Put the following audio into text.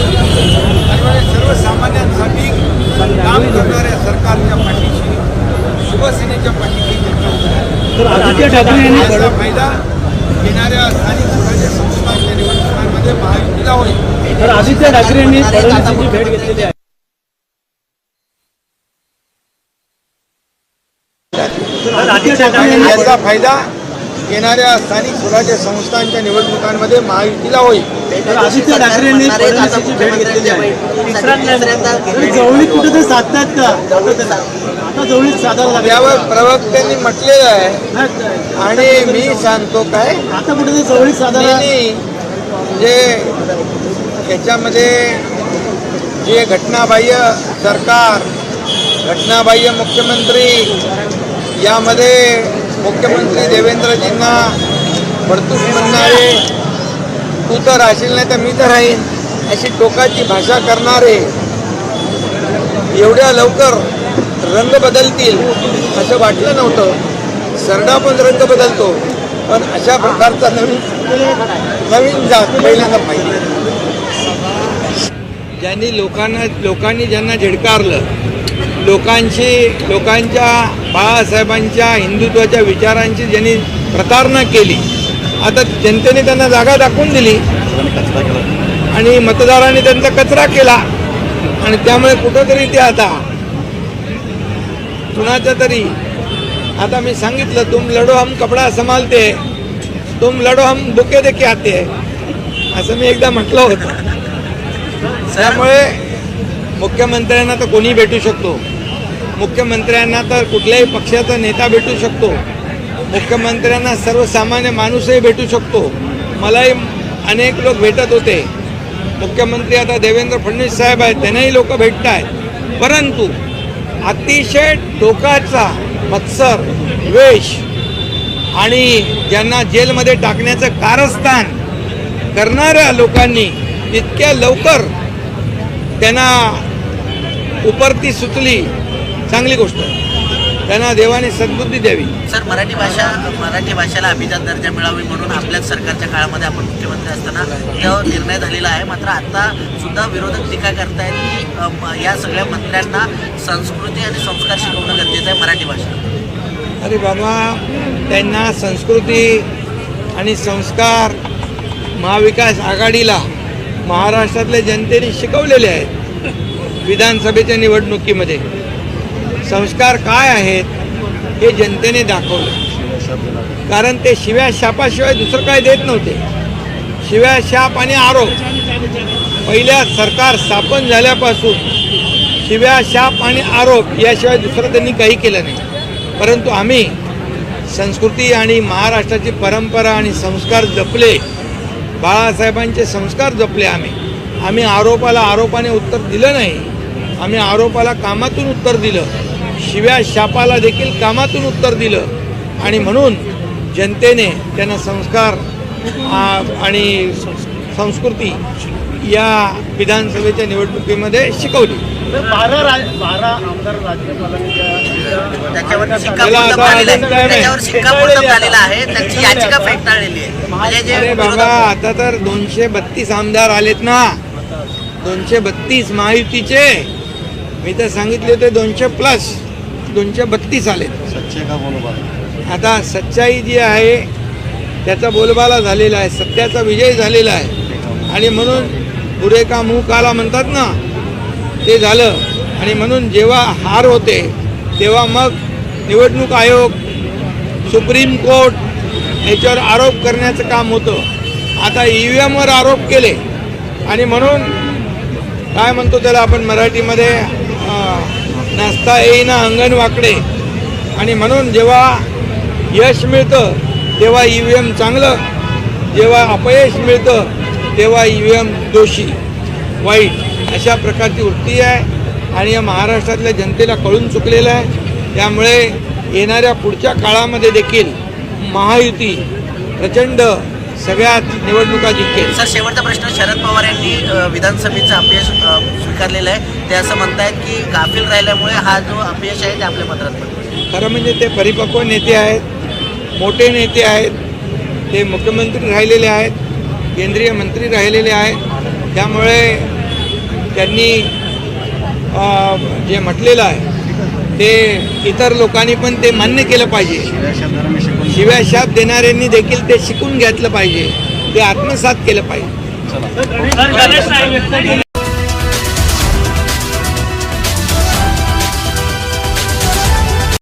त्यामुळे सर्वसामान्यांसाठी काम करणाऱ्या सरकारच्या पाठीशी शिवसेनेच्या पाठीशी जनता उभी आहे. तर आदित्य ठाकरे यांनी याचा फायदा येणाऱ्या स्थानिक स्वराज्य संस्थांच्या निवडणुकांमध्ये महायुतीला होईल तर आदित्य ठाकरे यांनी फडणवीसांची भेट घेतलेली आहे याचा फायदा येणाऱ्या स्थानिक स्वराज्य संस्थांच्या निवडणुकांमध्ये महायुतीला होईल. तर आदित्य ठाकरे यांनी फडणवीसांची भेट घेतलेली आहे. तर जवळीक कुठेतरी साधतात का? आता जवळीक साधायला लागल्या यावर प्रवक्त्यांनी म्हटलेलं आहे. नाही, आणि मी सांगतो काय? आता कुठेतरी जवळीक साधायला त्यांनी जे याच्यामध्ये जे घटनाबाह्य सरकार घटनाबाह्य मुख्यमंत्री यामध्ये मुख्यमंत्री देवेंद्रजींना बडतूक म्हणणारे तू तर राहशील नाही तर मी तर राहीन. अशी टोकाची भाषा करणारे एवढ्या लवकर रंग बदलतील असं वाटलं नव्हतं. सरडा पण रंग बदलतो पण अशा प्रकारचा नवीन नवीन जात पहिल्यांदा पाहिजे ज्यांनी लोकांना लोकांनी ज्यांना झिडकारलं लोकांशी लोकांच्या बाळासाहेबांच्या हिंदुत्वाच्या विचारांची ज्यांनी प्रतारणा केली आता जनतेने त्यांना जागा दाखवून दिली आणि मतदारांनी त्यांचा कचरा केला आणि त्यामुळे कुठंतरी ते आता कुणाच्या तरी आता मी सांगितलं तुम लढो हम कपडा संभालते तुम लढो हम बुके देखील आते असं मी एकदा म्हटलं होतं. त्यामुळे मुख्यमंत्र्यांना तर कोणी भेटू शकतो. मुख्यमंत्र्यांना तर कुठल्याही पक्षाचा नेता भेटू शकतो. मुख्यमंत्र्यांना सर्वसामान्य माणूसही भेटू शकतो. मलाही अनेक लोक भेटत होते. मुख्यमंत्री आता देवेंद्र फडणवीस साहेब आहेत त्यांनाही लोक भेटत आहेत परंतु अतिशय टोकाचा मत्सर वेश आणि ज्यांना जेलमध्ये टाकण्याचं कारस्थान करणाऱ्या लोकांनी इतक्या लवकर त्यांना उपरती सुचली चांगली गोष्ट त्यांना देवाने सद्बुद्धी द्यावी. सर मराठी भाषा मराठी भाषेला अभिजात दर्जा मिळावी म्हणून आपल्याच सरकारच्या काळामध्ये आपण मुख्यमंत्री असताना तो निर्णय झालेला आहे. मात्र आता सुद्धा विरोधक टीका करतायत की या सगळ्या मंत्र्यांना संस्कृती आणि संस्कार शिकवणं गरजेचं आहे मराठी भाषा अरे बाबा त्यांना संस्कृती आणि संस्कार महाविकास आघाडीला महाराष्ट्रातल्या जनतेने शिकवलेले आहेत. विधानसभेच्या निवडणुकीमध्ये संस्कार काय आहेत हे जनतेने दाखवलं. कारण ते शिव्या शापाशिवाय दुसरं काय देत नव्हते. शिव्या शाप आणि आरोप. पहिल्या सरकार स्थापन झाल्यापासून शिव्या शाप आणि आरोप याशिवाय दुसरं त्यांनी काही केलं नाही. परंतु आम्ही संस्कृती आणि महाराष्ट्राची परंपरा आणि संस्कार जपले. बाळासाहेबांचे संस्कार जपले आम्ही. आम्ही आरोपाला आरोपाने उत्तर दिलं नाही. आम्ही आरोपाला कामातून उत्तर दिलं. शिव्या शापाला देखील कामातून उत्तर दिलं. आणि म्हणून जनतेने त्यांना संस्कार आणि संस्कृती या विधानसभेच्या निवडणुकीमध्ये शिकवली. म्हणजे अरे बाबा आता तर दोनशे बत्तीस आमदार आलेत ना. दोनशे बत्तीस महायुतीचे. मी तर सांगितले होते दोनशे प्लस दोनशे बत्तीस आलेत आता सच्चाई जी आहे त्याचा बोलबाला झालेला आहे सत्याचा विजय झालेला आहे. आणि म्हणून पुरे का मुंह काला म्हणतात ना ते झालं. आणि म्हणून जेव्हा हार होते तेव्हा मग निवडणूक आयोग सुप्रीम कोर्ट याच्यावर आरोप करण्याचं काम होतं. आता ई व्ही एमवर आरोप केले. आणि म्हणून काय म्हणतो त्याला आपण मराठीमध्ये? नाचता येईना अंगण वाकडे. आणि म्हणून जेव्हा यश मिळतं तेव्हा ई व्ही एम चांगलं. जेव्हा अपयश मिळतं तेव्हा ई व्ही एम दोषी. वाईट. अशा प्रकारची वृत्ती आहे. आणि या महाराष्ट्रातल्या जनतेला कळून चुकलेलं आहे. त्यामुळे येणाऱ्या पुढच्या काळामध्ये देखील महायुती प्रचंड सगळ्यात निवडणुका जिंकेल. सर शेवटचा प्रश्न शरद पवार यांनी विधानसभेचं अपयश स्वीकारलेलं आहे. ते असं म्हणतायत की गाफील राहिल्यामुळे हा जो अपयश आहे ते आपल्या पत्रात खरं म्हणजे ते परिपक्व नेते आहेत मोठे नेते आहेत ते मुख्यमंत्री राहिलेले आहेत केंद्रीय मंत्री राहिलेले आहेत. त्यामुळे त्यांनी जे म्हटलेलं आहे ते इतर लोकांनी पण ते मान्य केलं पाहिजे. शिव्या शाप देणाऱ्यांनी देखील ते शिकून घेतलं पाहिजे. ते आत्मसात केलं पाहिजे.